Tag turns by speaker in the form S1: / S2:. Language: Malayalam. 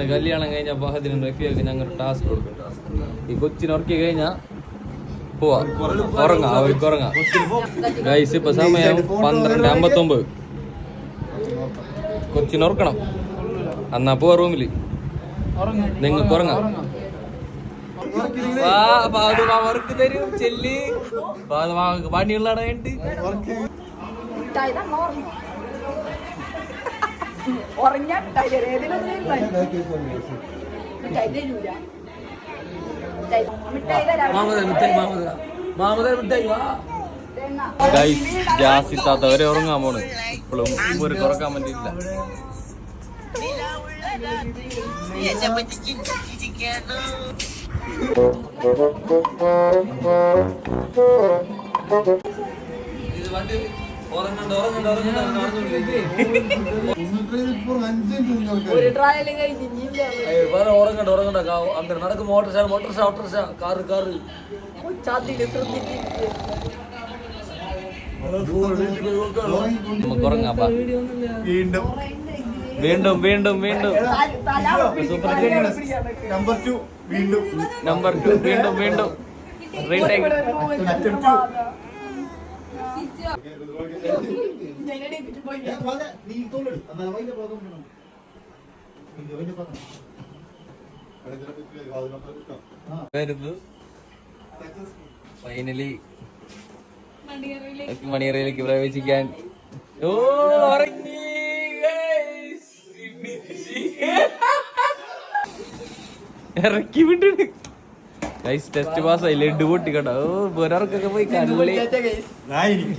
S1: ഇന്ന് കല്യാണം കഴിഞ്ഞ ഫഹദിനും റഫിയൊക്കെ ഞങ്ങൾ ടാസ്ക് കൊടുക്കും. ഈ കൊച്ചിനെ ഉറക്കി കഴിഞ്ഞാൽ പോവാ. ഉറങ്ങാം അവർക്ക് ഉറങ്ങാം. ഗൈസ് ഇപ്പൊ സമയം പന്ത്രണ്ട് അമ്പത്തൊമ്പത്. കൊച്ചിനുറക്കണം എന്നാ പോവാ റൂമിൽ. നിങ്ങൾക്ക് ഉറങ്ങാം. ചെല്ലി. പണിയുള്ളട ഉണ്ട്
S2: ഉറങ്ങാൻ തന്നെ ഇപ്പോഴും ഒരു കുറയ്ക്കാൻ പറ്റില്ല ഏതിലൊന്നും
S1: ഇട്ടാത്തവരെ ഉറങ്ങാൻ പോണ്. ഇപ്പോഴും ഒരു വീണ്ടും. വീണ്ടും വീണ്ടും
S3: നമ്പർ ടു വീണ്ടും.
S1: നമ്പർ ടു വീണ്ടും വീണ്ടും. റീടേക്ക്
S3: നീ തോളെടു എന്നാ വൈകിട്ട്
S1: ഫൈനലി മണിയറയിലേക്ക്. പ്രവേശിക്കാൻ. ഓ ഉറങ്ങി. ഇറക്കി വിട്ടിട്ട്. ഗൈസ് ടെസ്റ്റ് പാസ്സായി ലഡു പൊട്ടിക്കട്ടോ ഓ വേറെ പോയി കള്ളി.
S3: ഞാൻ ഇരിക്കും.